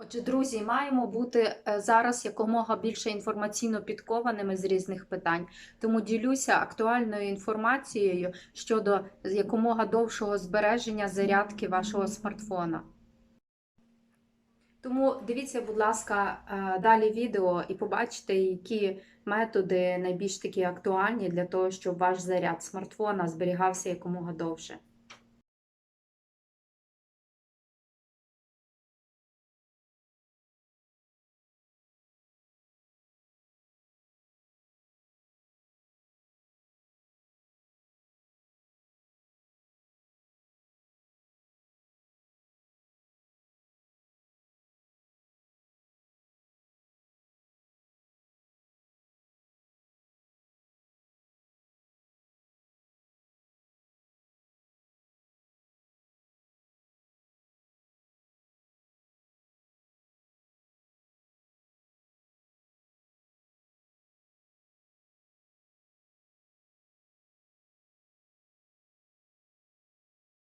Отже, друзі, маємо бути е, зараз якомога більше інформаційно підкованими з різних питань. Тому ділюся актуальною інформацією щодо якомога довшого збереження зарядки вашого смартфона. Тому дивіться, будь ласка, е, далі відео і побачите, які методи найбільш такі актуальні для того, щоб ваш заряд смартфона зберігався якомога довше.